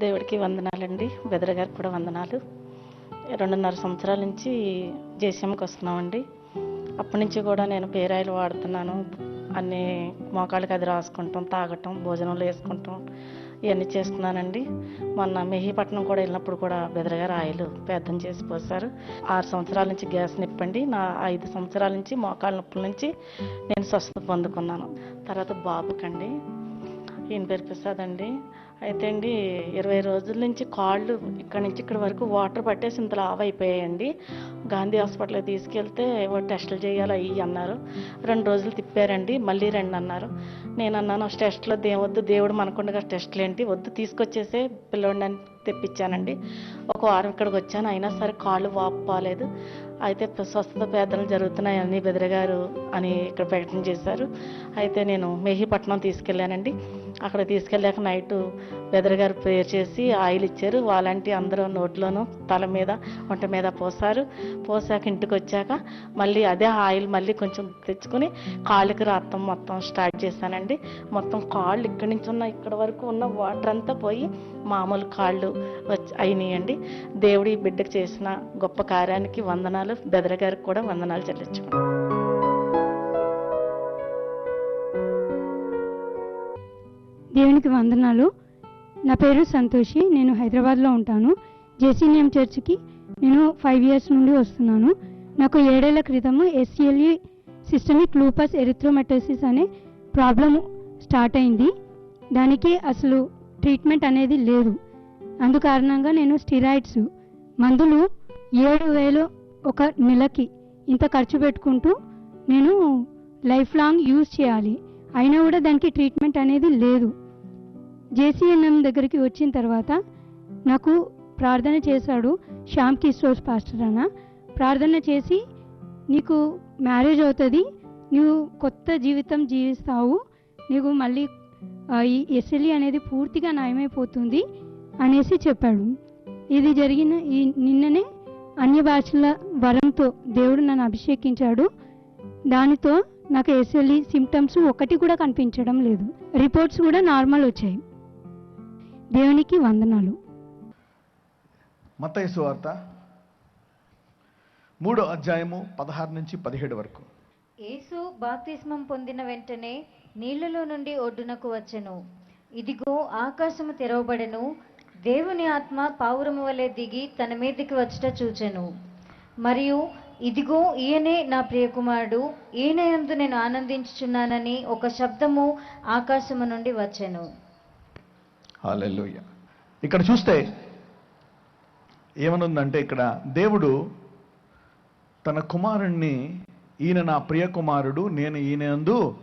దేవుడికి వందనాలండి. బెదర్ గారికి కూడా వందనాలు. రెండున్నర సంవత్సరాల నుంచి జేసీఎంకి వస్తున్నామండి. అప్పటి నుంచి కూడా నేను పేరాయిలు వాడుతున్నాను. అన్ని మోకాళ్ళకి అది రాసుకుంటాం తాగటం భోజనంలో వేసుకుంటాం ఇవన్నీ చేస్తున్నానండి. మొన్న మెహీపట్నం కూడా వెళ్ళినప్పుడు కూడా బెదరగారు ఆయిలు పేదం చేసి పోసారు. ఆరు సంవత్సరాల నుంచి గ్యాస్ నిప్పండి. నా ఐదు సంవత్సరాల నుంచి మోకాళ్ళ నొప్పుల నుంచి నేను స్వస్థత పొందుకున్నాను. తర్వాత బాబుకండి. ఈయన పేరు ప్రసాద్ అండి అయితే అండి ఇరవై రోజుల నుంచి కాళ్ళు ఇక్కడ నుంచి ఇక్కడ వరకు వాటర్ పట్టేసి ఇంత లావ్ అయిపోయాయండి గాంధీ హాస్పిటల్కి తీసుకెళ్తే ఏవో టెస్టులు చేయాలి అయ్యి అన్నారు. రెండు రోజులు తిప్పారండి మళ్ళీ రండి అన్నారు. నేను అన్నాను "ఆ టెస్ట్లో దేవద్దు దేవుడు మనకుండగా టెస్టులు ఏంటి? వద్దు తీసుకొచ్చేసే పిల్లోడిని తెప్పించానండి. ఒక వారం ఇక్కడికి వచ్చాను అయినా సరే కాళ్ళు వాపాలేదు పోలేదు. అయితే స్వస్థత పేదలు జరుగుతున్నాయని బెదిరగారు బెదరగారు అని ఇక్కడ ప్రకటన చేశారు. అయితే నేను మెహీపట్నం తీసుకెళ్ళానండి. అక్కడ తీసుకెళ్ళాక నైట్ బెదర్ గారు ప్రేయర్ చేసి ఆయిల్ ఇచ్చారు. వాళ్ళంటి అందరూ నోట్లోనూ తల మీద వంట మీద పోసారు పోసాక ఇంటికి వచ్చాక మళ్ళీ అదే ఆయిల్ మళ్ళీ కొంచెం తెచ్చుకొని కాళ్ళకి రాత్తం మొత్తం స్టార్ట్ చేశానండి. మొత్తం కాళ్ళు ఇక్కడి నుంచి ఉన్న ఇక్కడ వరకు ఉన్న వాటర్ అంతా పోయి మామూలు కాళ్ళు వచ్చి అయినాయండి. దేవుడి బిడ్డకు చేసిన గొప్ప కార్యానికి వందనాలు. బెదర్ గారికి కూడా వందనాలు చెల్లించుకున్నాను దేవునికి వందనాలు. నా పేరు సంతోషి. నేను హైదరాబాద్లో ఉంటాను. జేసీనియం చర్చ్కి నేను ఫైవ్ ఇయర్స్ నుండి వస్తున్నాను. నాకు ఏడేళ్ళ క్రితము ఎస్సిఎల్ఈ సిస్టమిక్ లూపస్ ఎరిథ్రోమెటోసిస్ అనే ప్రాబ్లం స్టార్ట్ అయింది. దానికి అసలు ట్రీట్మెంట్ అనేది లేదు. అందుకారణంగా నేను స్టిరాయిడ్స్ మందులు ఏడు వేలు ఒక నెలకి ఇంత ఖర్చు పెట్టుకుంటూ నేను లైఫ్ లాంగ్ యూజ్ చేయాలి. అయినా కూడా దానికి ట్రీట్మెంట్ అనేది లేదు. జేసీఎన్ఎం దగ్గరికి వచ్చిన తర్వాత నాకు ప్రార్థన చేశాడు శ్యామ్ కిషోర్ పాస్టర్ అన్న. ప్రార్థన చేసి నీకు మ్యారేజ్ అవుతుంది నువ్వు కొత్త జీవితం జీవిస్తావు నీకు మళ్ళీ ఈ ఎస్ఎల్ఈ అనేది పూర్తిగా నయమైపోతుంది అనేసి చెప్పాడు. ఇది జరిగిన ఈ నిన్ననే అన్య భాషల వరంతో దేవుడు నన్ను అభిషేకించాడు. దానితో నాకు ఎస్ఎల్ఈ సిమ్టమ్స్ ఒకటి కూడా కనిపించడం లేదు. రిపోర్ట్స్ కూడా నార్మల్ వచ్చాయి. దేవునికి వందనాలు. మత్తయి సువార్త మూడో అధ్యాయము పదహారు నుంచి పదిహేడు వరకు. యేసు బాప్తిస్మం పొందిన వెంటనే నీళ్ళలో నుండి ఒడ్డునకు వచ్చెను. ఇదిగో ఆకాశము తెరవబడెను దేవుని ఆత్మ పావురము వలె దిగి తన మీదికి వచ్చుట చూచెను. మరియు ఇదిగో ఈయనే నా ప్రియకుమారుడు ఈయన యందు నేను ఆనందించుచున్నానని ఒక శబ్దము ఆకాశము నుండి వచ్చెను. హాలెలూయ. ఇక్కడ చూస్తే ఏమనుందంటే ఇక్కడ దేవుడు తన కుమారుణ్ణి ఈయన నా ప్రియ కుమారుడు నేను ఈయనందు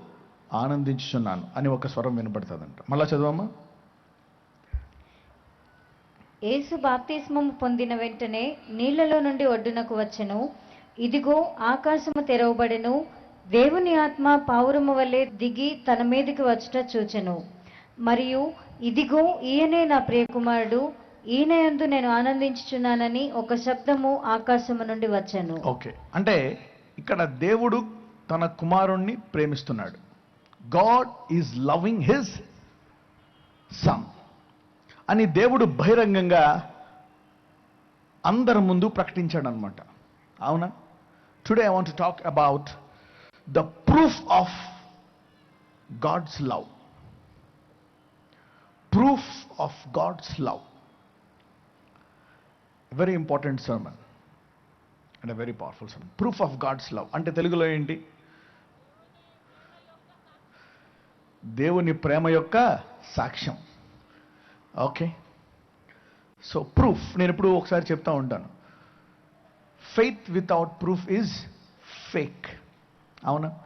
ఆనందించుచున్నాను అని ఒక స్వరం వినపడుతుందంట మళ్ళా చదవమ్మా. యేసు బాప్తిస్మము పొందిన వెంటనే నీళ్ళలో నుండి ఒడ్డునకు వచ్చెను. ఇదిగో ఆకాశము తెరవబడెను. దేవుని ఆత్మ పావురము వలె దిగి తన మీదకి వచ్చుట చూచెను. మరియు ఇదిగో ఈయనే నా ప్రియకుమారుడు. ఈయన ఎందు నేను ఆనందించుచున్నానని ఒక శబ్దము ఆకాశము నుండి వచ్చాను. ఓకే. అంటే ఇక్కడ దేవుడు తన కుమారుణ్ణి ప్రేమిస్తున్నాడు. God is loving his son అని దేవుడు బహిరంగంగా అందరి ముందు ప్రకటించాడు అనమాట అవునా today I want talk about the proof of God's love proof of God's love very important sermon and very powerful sermon proof of God's love అంటే తెలుగులో ఏంటి? దేవుని ప్రేమ యొక్క సాక్ష్యం. ఓకే సో ప్రూఫ్ నేను ఎప్పుడు ఒకసారి చెప్తా ఉంటాను. Faith without proof is fake అవునా?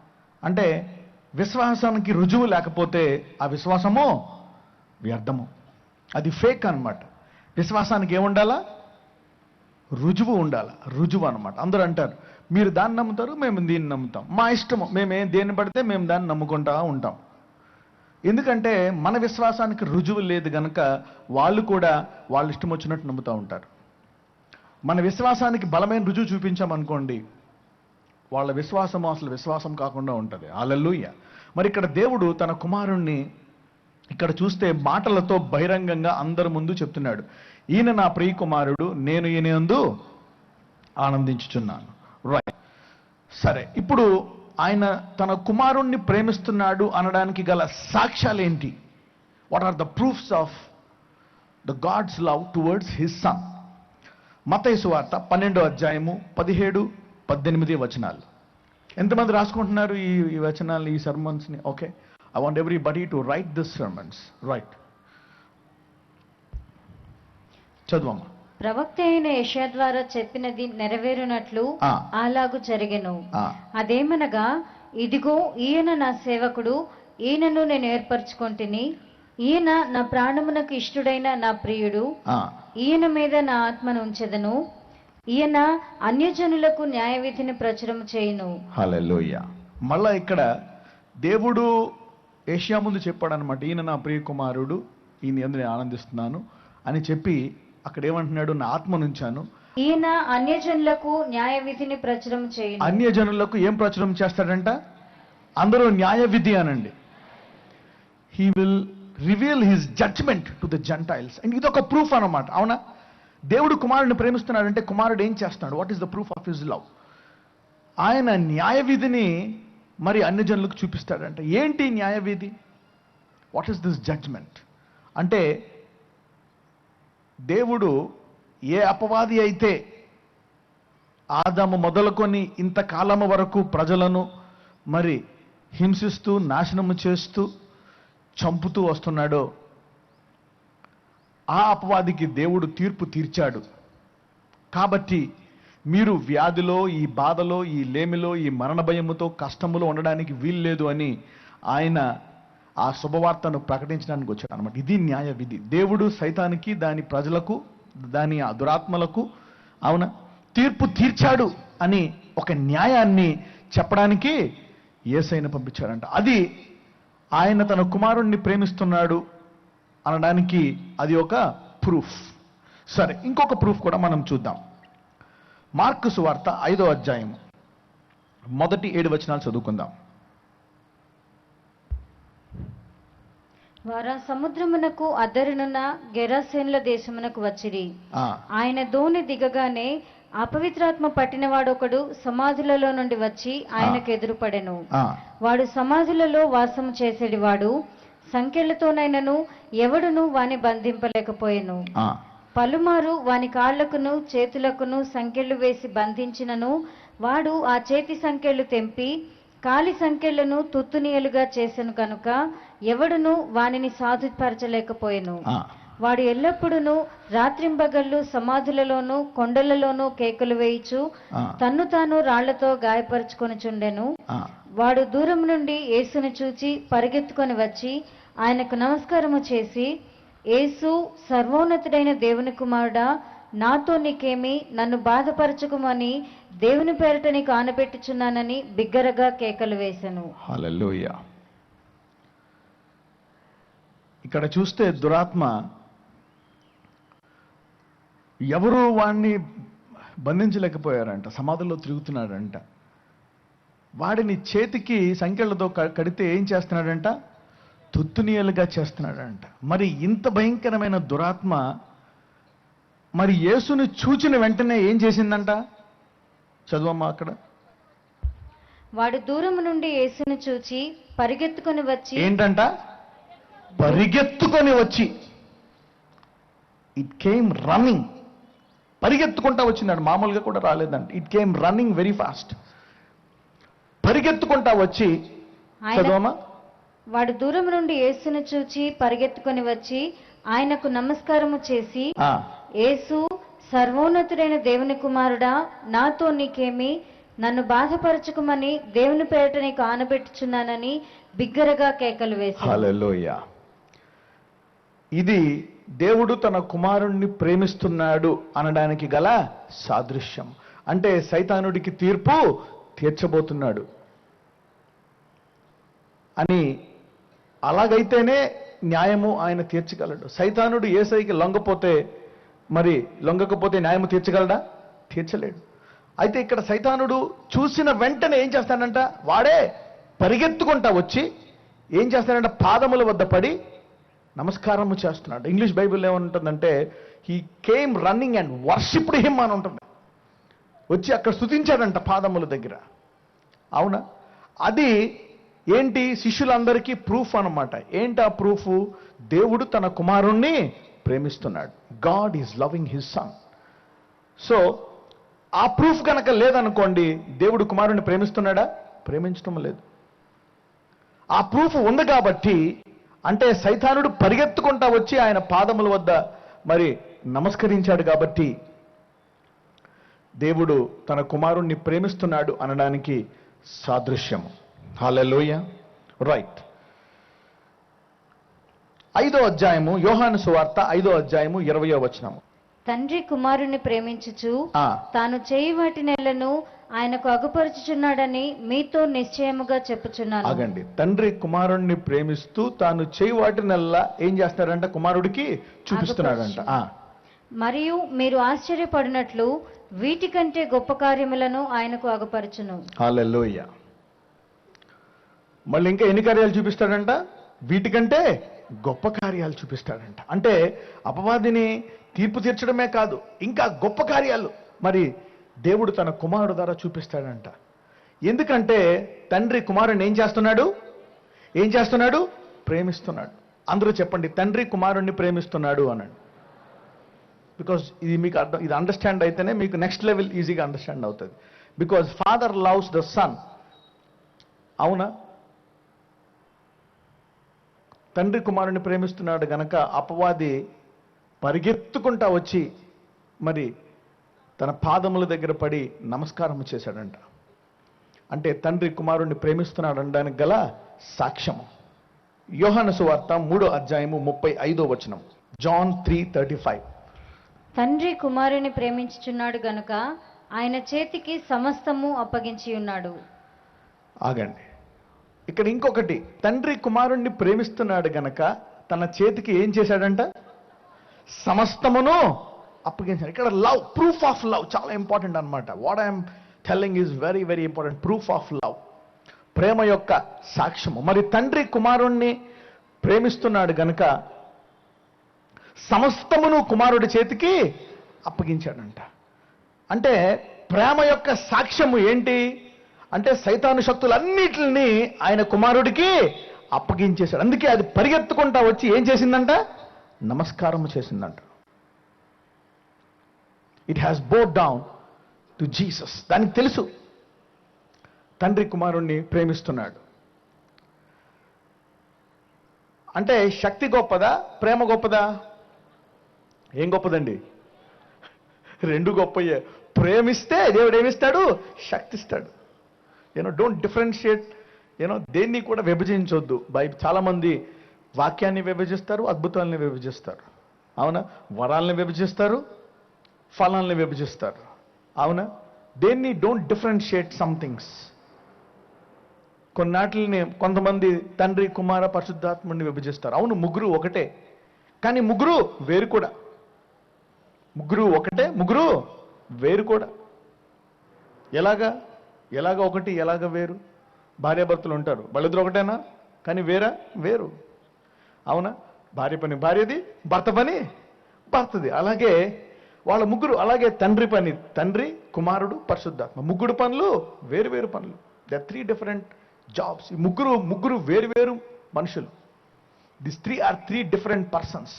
అంటే విశ్వాసానికి రుజువు లేకపోతే ఆ విశ్వాసము వ్యర్థము అది ఫేక్ అనమాట విశ్వాసానికి ఏముండాలా? రుజువు ఉండాలి? రుజువు అనమాట అందరూ అంటారు మీరు దాన్ని నమ్ముతారు మేము దీన్ని నమ్ముతాం. మా ఇష్టము మేము ఏం దేన్ని పడితే మేము దాన్ని నమ్ముకుంటా ఉంటాం. ఎందుకంటే మన విశ్వాసానికి రుజువు లేదు గనక వాళ్ళు కూడా వాళ్ళ ఇష్టం వచ్చినట్టు నమ్ముతూ ఉంటారు. మన విశ్వాసానికి బలమైన రుజువు చూపించామనుకోండి వాళ్ళ విశ్వాసం అసలు విశ్వాసం కాకుండా ఉంటుంది. అలల్లుయ్య మరి ఇక్కడ దేవుడు తన కుమారుణ్ణి ఇక్కడ చూస్తే మాటలతో బహిరంగంగా అందరి ముందు చెప్తున్నాడు. ఈయన నా ప్రియ కుమారుడు నేను ఈయనందు ఆనందించుచున్నాను. రైట్ సరే ఇప్పుడు ఆయన తన కుమారుణ్ణి ప్రేమిస్తున్నాడు అనడానికి గల సాక్ష్యాలు ఏంటి what are the proofs of the God's love towards his son మతైసు వార్త పన్నెండో అధ్యాయము పదిహేడు పద్దెనిమిది వచనాలు. ఎంతమంది రాసుకుంటున్నారు ఈ వచనాలు ఈ సర్మన్స్ని okay want everybody to write this sermons right చదువమ్మా. ప్రవక్త అయిన యెషయా ద్వారా చెప్పినది నెరవేరునట్లు. అలాగు జరిగెను. అదేమనగా ఇదిగో ఈయన నా సేవకుడు ఈయనను నేను ఏర్పరచుకొంటిని. ఈయన నా ప్రాణమునకు ఇష్టుడైన నా ప్రియుడు. ఈయన మీద నా ఆత్మను ఉంచెదను. ఈయన అన్యజనులకు న్యాయ విధిని ప్రచురం చేయును మళ్ళా ఇక్కడ దేవుడు ఏషియా ముందు చెప్పాడు అనమాట ఈయన నా ప్రియ కుమారుడు ఈయన ఎందు నేను ఆనందిస్తున్నాను అని చెప్పి అక్కడ ఏమంటున్నాడు నా ఆత్మ నుంచాను. ఈయన అన్యజనులకు న్యాయ విధిని ప్రచురం చేయును. అన్యజనులకు ఏం ప్రచురం చేస్తాడంట? అందరూ న్యాయ విధి అనండి. He will reveal his judgment to the Gentiles and ఇది ఒక ప్రూఫ్ అన్నమాట అవునా? దేవుడు కుమారుడిని ప్రేమిస్తున్నాడంటే కుమారుడు ఏం చేస్తున్నాడు what is the proof of his love ఆయన న్యాయ విధిని మరి అన్ని జనులకు చూపిస్తాడంట. ఏంటి న్యాయవీధి వాట్ ఈస్ దిస్ జడ్జ్మెంట్ అంటే దేవుడు ఏ అపవాది అయితే ఆదాము మొదలుకొని ఇంతకాలము వరకు ప్రజలను మరి హింసిస్తూ నాశనము చేస్తూ చంపుతూ వస్తున్నాడో ఆ అపవాదికి దేవుడు తీర్పు తీర్చాడు. కాబట్టి మీరు వ్యాధిలో ఈ బాధలో ఈ లేమిలో ఈ మరణ భయముతో కష్టములో ఉండడానికి వీల్లేదు అని ఆయన ఆ శుభవార్తను ప్రకటించడానికి వచ్చాడు అనమాట ఇది న్యాయ విధి. దేవుడు సైతానికి దాని ప్రజలకు దాని దురాత్మలకు అవున? తీర్పు తీర్చాడు అని ఒక న్యాయాన్ని చెప్పడానికి ఏసైన పంపించాడంట. అది ఆయన తన కుమారుణ్ణి ప్రేమిస్తున్నాడు అనడానికి అది ఒక ప్రూఫ్. సరే ఇంకొక ప్రూఫ్ కూడా మనం చూద్దాం. మార్కు సువార్త ఐదో అధ్యాయం. మొదటి ఏడు వచనాలు చదువుకుందాం. వారా సముద్రమునకు అద్దరునున్న గెరాసేనుల దేశమునకు వచ్చిరి. ఆయన దోణి దిగగానే అపవిత్రాత్మ పట్టినవాడొకడు సమాధులలో నుండి వచ్చి ఆయనకు ఎదురుపడెను. వాడు సమాధులలో వాసము చేసేడివాడు సంఖ్యలతోనైనను ఎవడును వాని బంధింపలేకపోయెను. పలుమారు వాని కాళ్ళకును చేతులకును సంకెళ్ళు వేసి బంధించినను. వాడు ఆ చేతి సంకెళ్ళు తెంపి కాలి సంకెళ్ళను తుత్తునియలుగా చేసెను కనుక ఎవడును వానిని సాధుపరచలేకపోయెను. వాడు ఎల్లప్పుడూ రాత్రింబగళ్ళు సమాధులలోను కొండలలోనూ కేకలు వేయిచు తన్ను తాను రాళ్ళతో గాయపరుచుకొనుచుండెను. వాడు దూరం నుండి యేసును చూచి పరిగెత్తుకొని వచ్చి ఆయనకు నమస్కారము చేసి యేసు సర్వోన్నతుడైన దేవుని కుమారుడా నాతో నీకేమి నన్ను బాధపరచుకుమని దేవుని పేరిట నీకు ఆనబెట్టుచున్నానని బిగ్గరగా కేకలు వేశాను హల్లెలూయా. ఇక్కడ చూస్తే దురాత్మ ఎవరు వాణ్ణి బంధించలేకపోయారంట సమాధుల్లో తిరుగుతున్నాడంట. వాడిని చేతికి సంఖ్యలతో కడితే ఏం చేస్తున్నాడంట? తుత్తునీయలుగా చేస్తున్నాడంట. మరి ఇంత భయంకరమైన దురాత్మ మరి యేసుని చూచిన వెంటనే ఏం చేసిందంట? చదువమ్మా అక్కడ. వాడు దూరం నుండి యేసును చూచి పరిగెత్తుకొని వచ్చి ఏంటంట? పరిగెత్తుకొని వచ్చి. ఇట్ కేమ్ రన్నింగ్ పరిగెత్తుకుంటా వచ్చినాడు. మామూలుగా కూడా రాలేదంట. It came running very fast పరిగెత్తుకుంటా వచ్చి చదవమా వాడు దూరం నుండి యేసును చూచి పరిగెత్తుకొని వచ్చి ఆయనకు నమస్కారము చేసి యేసు సర్వోన్నతుడైన దేవుని కుమారుడా నాతో నీకేమి నన్ను బాధపరచుకుమని దేవుని పేరట నీకు ఆనబెట్టుచున్నానని బిగ్గరగా కేకలు వేసి హల్లెలూయా. ఇది దేవుడు తన కుమారుణ్ణి ప్రేమిస్తున్నాడు అనడానికి గల సాదృశ్యం. అంటే సైతానుడికి తీర్పు తీర్చబోతున్నాడు అని అలాగైతేనే న్యాయము ఆయన తీర్చగలడు. సైతానుడు ఏసైకి లొంగపోతే మరి లొంగకపోతే న్యాయము తీర్చగలడా? తీర్చలేడు. అయితే ఇక్కడ సైతానుడు చూసిన వెంటనే ఏం చేస్తాడంట? వాడే పరిగెత్తుకుంటా వచ్చి ఏం చేస్తాడంట? పాదముల వద్ద పడి నమస్కారము చేస్తున్నాడు. ఇంగ్లీష్ బైబిల్ ఏమంటుందంటే he came running and worshipped him అని ఉంటుంది. వచ్చి అక్కడ స్థుతించాడంట పాదముల దగ్గర. అవునా? అది ఏంటి? శిష్యులందరికీ ప్రూఫ్ అన్నమాట. ఏంటి ఆ ప్రూఫ్ దేవుడు తన కుమారుణ్ణి ప్రేమిస్తున్నాడు. God is loving his son so ఆ ప్రూఫ్ కనుక లేదనుకోండి దేవుడు కుమారుణ్ణి ప్రేమిస్తున్నాడా? ప్రేమించడం లేదు. ఆ ప్రూఫ్ ఉంది కాబట్టి అంటే సైతానుడు పరిగెత్తుకుంటా వచ్చి ఆయన పాదముల వద్ద మరి నమస్కరించాడు కాబట్టి దేవుడు తన కుమారుణ్ణి ప్రేమిస్తున్నాడు అనడానికి సాదృశ్యము. హాలలోయ. రైట్. ఐదో అధ్యాయము యోహాను సువార్త ఐదో అధ్యాయము ఇరవయో వచనము. తండ్రి కుమారుని ప్రేమించుచు తాను చేయి వాటి నెలను ఆయనకు అగుపరుచుచున్నాడని మీతో నిశ్చయముగా చెప్పుచున్నాను. ఆగండి. తండ్రి కుమారుణ్ణి ప్రేమిస్తూ తాను చేయి వాటినల్లా ఏం చేస్తాడంట కుమారుడికి చూపిస్తున్నాడంట. మరియు మీరు ఆశ్చర్యపడినట్లు వీటికంటే గొప్ప కార్యములను ఆయనకు అగుపరచును. హల్లెలూయా మళ్ళీ ఇంకా ఎన్ని కార్యాలు చూపిస్తాడంట? వీటికంటే గొప్ప కార్యాలు చూపిస్తాడంట. అంటే అపవాదిని తీర్పు తీర్చడమే కాదు ఇంకా గొప్ప కార్యాలు. మరి దేవుడు తన కుమారుడు ద్వారా చూపిస్తాడంట. ఎందుకంటే తండ్రి కుమారుని ఏం చేస్తున్నాడు? ఏం చేస్తున్నాడు? ప్రేమిస్తున్నాడు. అందరూ చెప్పండి తండ్రి కుమారుణ్ణి ప్రేమిస్తున్నాడు అనండి. బికాజ్ ఇది మీకు అర్థం ఇది అండర్స్టాండ్ అయితేనే మీకు నెక్స్ట్ లెవెల్ ఈజీగా అండర్స్టాండ్ అవుతుంది. Because father loves the son అవునా? తండ్రి కుమారుని ప్రేమిస్తున్నాడు గనక అపవాది పరిగెత్తుకుంటా వచ్చి మరి తన పాదముల దగ్గర పడి నమస్కారం చేశాడంట. అంటే తండ్రి కుమారుణ్ణి ప్రేమిస్తున్నాడు అనడానికి గల సాక్ష్యము. యోహాను సువార్త మూడో అధ్యాయము ముప్పై ఐదో వచనం. John three thirty five. తండ్రి కుమారుని ప్రేమించుచున్నాడు గనుక ఆయన చేతికి సమస్తము అప్పగించి ఉన్నాడు. ఆగండి. ఇక్కడ ఇంకొకటి తండ్రి కుమారుణ్ణి ప్రేమిస్తున్నాడు గనక తన చేతికి ఏం చేశాడంట? సమస్తమును అప్పగించాడు. ఇక్కడ లవ్ ప్రూఫ్ ఆఫ్ లవ్ చాలా ఇంపార్టెంట్ అన్నమాట. What I'm telling is very very important proof of love ప్రేమ యొక్క సాక్ష్యము. మరి తండ్రి కుమారుణ్ణి ప్రేమిస్తున్నాడు గనక సమస్తమును కుమారుడి చేతికి అప్పగించాడంట. అంటే ప్రేమ యొక్క సాక్ష్యము ఏంటి? అంటే సైతాను శక్తులన్నిటిని ఆయన కుమారుడికి అప్పగించేశాడు. అందుకే అది పరిగెత్తుకుంటా వచ్చి ఏం చేసిందంట? నమస్కారం చేసిందంట. It has bowed down to Jesus దానికి తెలుసు. తండ్రి కుమారుణ్ణి ప్రేమిస్తున్నాడు. అంటే శక్తి గొప్పదా? ప్రేమ గొప్పదా? ఏం గొప్పదండి? రెండు గొప్పయ్యే ప్రేమిస్తే దేవుడు ఏమిస్తాడు? శక్తి ఇస్తాడు యూనో డోంట్ డిఫరెన్షియేట్ యూనో దేన్ని కూడా విభజించొద్దు. బై చాలామంది వాక్యాన్ని విభజిస్తారు అద్భుతాలని విభజిస్తారు. అవునా? వరాలని విభజిస్తారు ఫలాల్ని విభజిస్తారు. అవునా? దేన్ని డోంట్ డిఫరెన్షియేట్ సంథింగ్స్ కొన్నాటిని కొంతమంది తండ్రి కుమార పరిశుద్ధాత్ముడిని విభజిస్తారు. అవును ముగ్గురు ఒకటే. కానీ ముగ్గురు వేరు కూడా. ముగ్గురు ఒకటే ముగ్గురు వేరు కూడా. ఎలాగా? ఎలాగ ఒకటి ఎలాగ వేరు? భార్యాభర్తలు ఉంటారు. వాళ్ళిద్దరు ఒకటేనా? కానీ వేరా? వేరు. అవునా? భార్య పని భార్యది భర్త పని భర్తది. అలాగే వాళ్ళ ముగ్గురు అలాగే తండ్రి పని. తండ్రి కుమారుడు పరిశుద్ధాత్మ. ముగ్గురు పనులు వేరు వేరు పనులు. ద త్రీ డిఫరెంట్ జాబ్స్ ఈ ముగ్గురు ముగ్గురు వేరు వేరు మనుషులు. This three are three different persons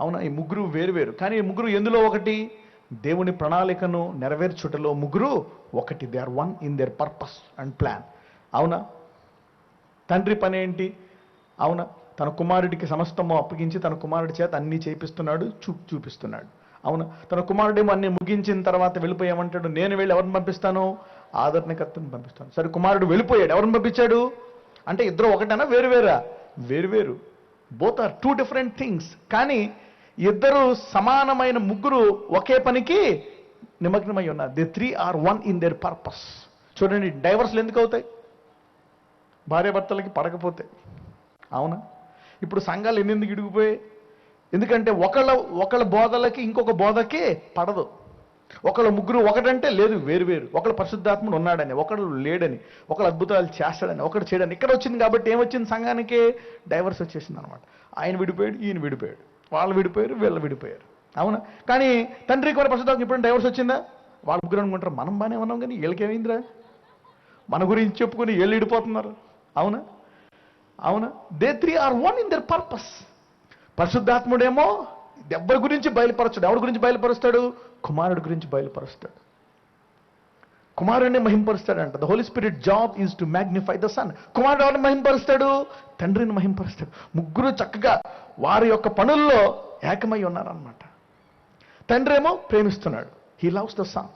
అవునా? ఈ ముగ్గురు వేరు వేరు. కానీ ఈ ముగ్గురు ఎందులో ఒకటి? దేవుని ప్రణాళికను నెరవేర్చుటలో ముగ్గురు ఒకటి. They are one in their purpose and plan అవునా? తండ్రి పని ఏంటి? అవునా? తన కుమారుడికి సమస్తము అప్పగించి తన కుమారుడి చేత అన్ని చేపిస్తున్నాడు చూ చూపిస్తున్నాడు. అవును? తన కుమారుడేమో అన్ని ముగించిన తర్వాత వెళ్ళిపోయామంటాడు. నేను వెళ్ళి ఎవరిని పంపిస్తాను? ఆదరణకర్తను పంపిస్తాను. సరే కుమారుడు వెళ్ళిపోయాడు. ఎవరిని పంపించాడు? అంటే ఇద్దరు ఒకటేనా? వేరు వేరా? వేరు వేరు. Both are two different things కానీ ఇద్దరు సమానమైన ముగ్గురు ఒకే పనికి నిమగ్నమై ఉన్నారు. The three are one in their purpose చూడండి డైవర్స్లు ఎందుకు అవుతాయి? భార్యాభర్తలకి పడకపోతే. అవునా? ఇప్పుడు సంఘాలు ఎన్నెందుకు ఇడిగిపోయాయి? ఎందుకంటే ఒకళ్ళ ఒకళ్ళ బోధలకి ఇంకొక బోధకి పడదు. ఒకళ్ళ ముగ్గురు ఒకటంటే లేదు వేరు వేరు. ఒకళ్ళు పరిశుద్ధాత్ముడు ఉన్నాడని ఒకళ్ళు లేడని ఒకళ్ళు అద్భుతాలు చేస్తాడని ఒకడు చేయడని. ఇక్కడ వచ్చింది కాబట్టి ఏమొచ్చింది సంఘానికి? డైవర్స్ వచ్చేసింది అనమాట ఆయన విడిపోయాడు ఈయన విడిపోయాడు. వాళ్ళు విడిపోయారు వీళ్ళు విడిపోయారు. అవునా? కానీ తండ్రి కూడా పరిశుద్ధాత్మ ఇప్పుడు డైవర్స్ వచ్చిందా? వాళ్ళ ముగ్గురు అనుకుంటారు మనం బాగానే ఉన్నాం కానీ వీళ్ళకేమైందిరా? మన గురించి చెప్పుకుని వీళ్ళు ఇడిపోతున్నారు అవునా? అవునా? They three are one in their purpose పరిశుద్ధాత్ముడేమో ఎవరి గురించి బయలుపరచడు? ఎవరి గురించి బయలుపరుస్తాడు? కుమారుడి గురించి బయలుపరుస్తాడు. కుమారుణ్ణి మహింపరుస్తాడంట. The Holy Spirit job is to magnify the son కుమారుడు ఎవరిని మహింపరుస్తాడు? తండ్రిని మహింపరుస్తాడు. ముగ్గురు చక్కగా వారి యొక్క పనుల్లో ఏకమై ఉన్నారన్నమాట. తండ్రి ఏమో ప్రేమిస్తున్నాడు. He loves the son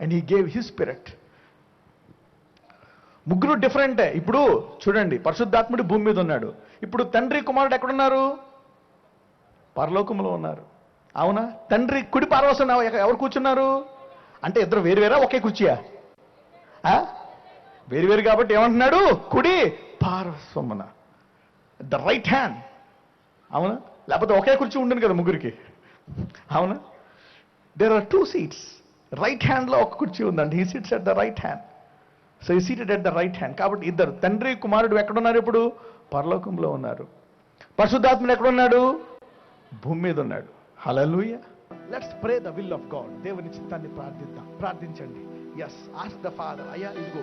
and he gave his spirit ముగ్గురు డిఫరెంటే ఇప్పుడు చూడండి పరిశుద్ధాత్ముడు భూమి మీద ఉన్నాడు. ఇప్పుడు తండ్రి కుమారుడు ఎక్కడున్నారు? పరలోకంలో ఉన్నారు. అవునా? తండ్రి కుడి పార్వసం ఎవరు కూర్చున్నారు? అంటే ఇద్దరు వేరు వేరా ఒకే కుర్చీయా? వేరు వేరు కాబట్టి ఏమంటున్నాడు? కుడి పార్వస్వమున ద రైట్ హ్యాండ్ అవునా? లేకపోతే ఒకే కుర్చీ ఉండను కదా ముగ్గురికి. అవునా? There are two seats right హ్యాండ్లో ఒక కుర్చీ ఉందండి. He seats at the right hand so he seated at the right hand కాబట్టి ఇద్దరు తండ్రి కుమారుడు ఎక్కడున్నారు ఇప్పుడు? పరలోకంలో ఉన్నారు. పరిశుద్ధాత్ముడు ఎక్కడున్నాడు? భూమి మీద ఉన్నాడు. Hallelujah let's pray the will of God దేవుని చిత్తాన్ని ప్రార్థిద్దాం. ప్రార్థించండి. ఎస్ ఆస్ ద ఫాదర్ అయ్యా ఇదిగో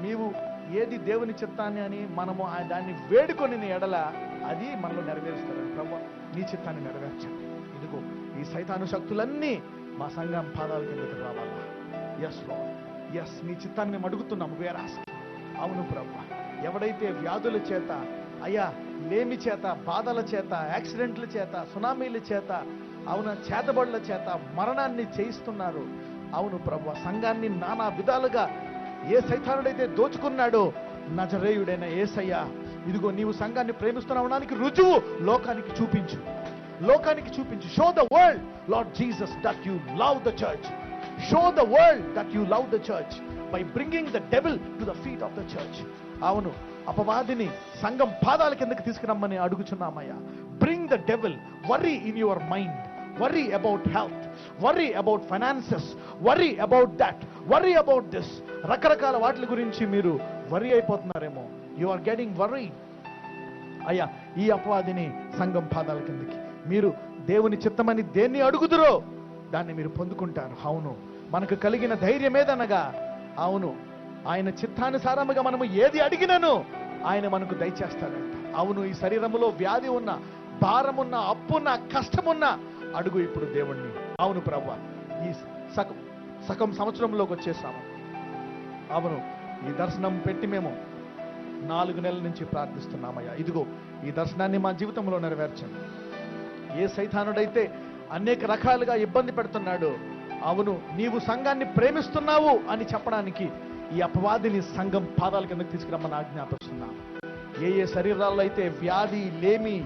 నీవు ఏది దేవుని చిత్తాన్ని అని మనము ఆ దాన్ని వేడుకొని ఎడల అది మనలో నెరవేరుస్తారు ప్రభు నీ చిత్తాన్ని నెరవేర్చండి. ఇదిగో ఈ సైతాను శక్తులన్నీ మా సంఘం పాదాల కిందకి రావాలా? ఎస్ ఎస్ నీ చిత్తాన్ని మేము అడుగుతున్నాము వేరాస్ అవును ప్రభు ఎవడైతే వ్యాధుల చేత అయ్యా లేమి చేత బాధల చేత యాక్సిడెంట్ల చేత సునామీల చేత అవున చేతబడుల చేత మరణాన్ని చేయిస్తున్నారు అవును ప్రభు సంఘాన్ని నానా విధాలుగా ఏ సైతానుడైతే దోచుకున్నాడో నజరేయుడైన ఏసయ్య ఇదిగో నీవు సంఘాన్ని ప్రేమిస్తున్నావడానికి రుజువు లోకానికి చూపించు. లోకానికి చూపించు. Show the world Lord Jesus that you love the church show the world that you love the church by bringing the devil to the feet of the church అవును అపవాదిని సంఘం పాదాల కిందకి తీసుకురమ్మని అడుగుచున్నామయ్యా. Bring the devil worry in your mind worry about health worry about finances worry about that worry about this రకరకాల వాటి గురించి మీరు వరీ అయిపోతున్నారేమో. యు ఆర్ గెటింగ్ వరీ అయ్యా ఈ అపవాదిని సంఘం పాదాల కిందకి. మీరు దేవుని చిత్తమని దేన్ని అడుగుదురో దాన్ని మీరు పొందుకుంటారు. అవును. మనకు కలిగిన ధైర్యం ఏదనగా? అవును. ఆయన చిత్తానుసారముగా మనము ఏది అడిగినను ఆయన మనకు దయచేస్తాడంట. అవును ఈ శరీరములో వ్యాధి ఉన్న భారమున్న అప్పున్న కష్టమున్న అడుగు ఇప్పుడు దేవుణ్ణి. అవును ప్రభు ఈ సగం సగం సంవత్సరంలోకి వచ్చేసాము. అవును ఈ దర్శనం పెట్టి మేము నాలుగు నెలల నుంచి ప్రార్థిస్తున్నామయ్యా. ఇదిగో ఈ దర్శనాన్ని మా జీవితంలో నెరవేర్చండి. ఏ సైతానుడైతే అనేక రకాలుగా ఇబ్బంది పెడుతున్నాడు అవును నీవు సంఘాన్ని ప్రేమిస్తున్నావు అని చెప్పడానికి ఈ అపవాదిని సంఘం పాదాల కిందకి తీసుకురమ్మని ఆజ్ఞాపిస్తున్నాను. ఏ ఏ శరీరాల్లో అయితే వ్యాధి లేమి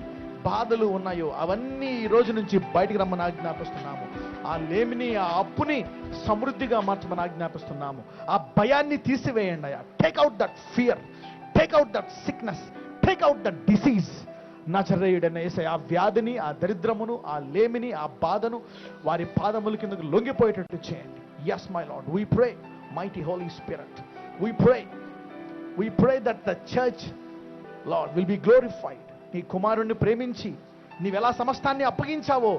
బాధలు ఉన్నాయో అవన్నీ ఈ రోజు నుంచి బయటికి రమ్మని ఆజ్ఞాపిస్తున్నాము. ఆ లేమిని ఆ అప్పుని సమృద్ధిగా మార్చమని ఆజ్ఞాపిస్తున్నాము. ఆ భయాన్ని తీసివేయండి అయ్యా. Take out that fear take out that sickness take out that disease నచరేయుడైన ఏసై ఆ వ్యాధిని ఆ దరిద్రమును ఆ లేమిని ఆ బాధను వారి పాదముల కిందకు లొంగిపోయేటట్టు చేయండి. Yes my Lord we pray mighty Holy Spirit we pray we pray that the church Lord will be glorified నీ కుమారుణ్ణి ప్రేమించి నీవెలా సమస్తాన్ని అప్పగించావో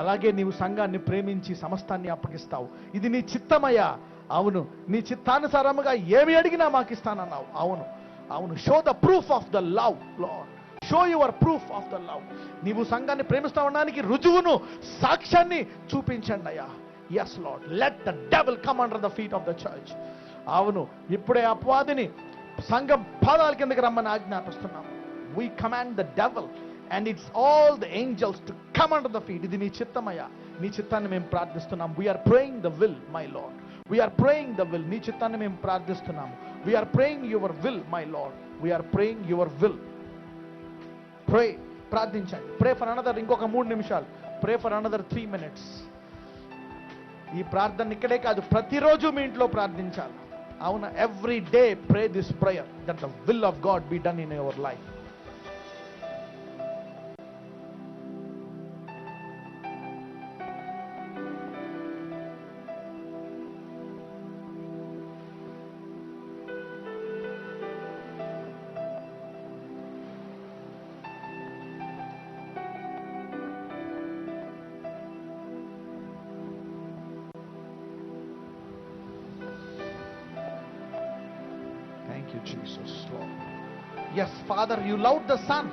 అలాగే నీవు సంఘాన్ని ప్రేమించి సమస్తాన్ని అప్పగిస్తావు. ఇది నీ చిత్తమయ్యా. అవును నీ చిత్తానుసారముగా ఏమి అడిగినా మాకు ఇస్తానన్నావు అవును అవును. Show the proof of the love Lord show your proof of the love నీవు సంఘాన్ని ప్రేమిస్తా ఉండడానికి రుజువును సాక్ష్యాన్ని చూపించండి అయ్యా. Yes Lord let the devil come under the feet of the church అవును ఇప్పుడే అపవాదిని సంఘం పాదాల కిందకి రమ్మని ఆజ్ఞాపిస్తున్నాము. We command the devil and its all the angels to come under the feet ఇది నీ చిత్తమయ్యా. నీ చిత్తాన్ని మేము ప్రార్థిస్తున్నాం. We're praying the will my Lord we're praying the will నీ చిత్తాన్ని మేము ప్రార్థిస్తున్నాము. We're praying your will my Lord we're praying your will pray ప్రార్థించండి. ప్రే ఫర్ అనదర్ ఇంకొక మూడు నిమిషాలు. Pray for another three minutes ఈ ప్రార్థన ఇక్కడే కాదు. ప్రతిరోజు మీ ఇంట్లో ప్రార్థించాలి. అవునా? Every day pray this prayer that the will of God be done in your life Father, you loved the Son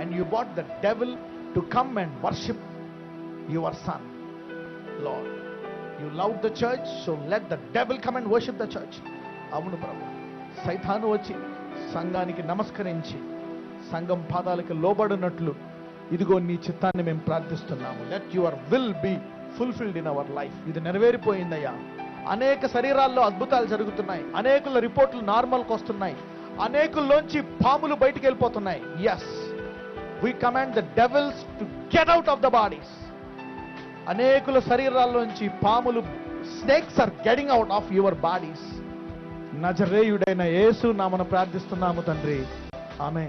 and you brought the devil to come and worship your Son. Lord, you loved the church, so let the devil come and worship the church. అవును ప్రభు. సైతాను వచ్చి సంఘానికి నమస్కరించి సంఘం పాదాలకు లోబడినట్లు ఇదిగో నీ చిత్తాన్ని మేము ప్రార్థిస్తున్నాము. Let your will be fulfilled in our life ఇది నెరవేరిపోయిందయ్యా. అనేక శరీరాల్లో అద్భుతాలు జరుగుతున్నాయి. అనేకుల రిపోర్ట్లు నార్మల్కి వస్తున్నాయి. అనేకుల్లోంచి పాములు బయటికి వెళ్ళిపోతున్నాయి. Yes we command the devils to get out of the bodies అనేకుల శరీరాల్లోంచి పాములు snakes are getting out of your bodies నజరేయుడైన యేసు నామను ప్రార్థిస్తున్నాము తండ్రి. ఆమె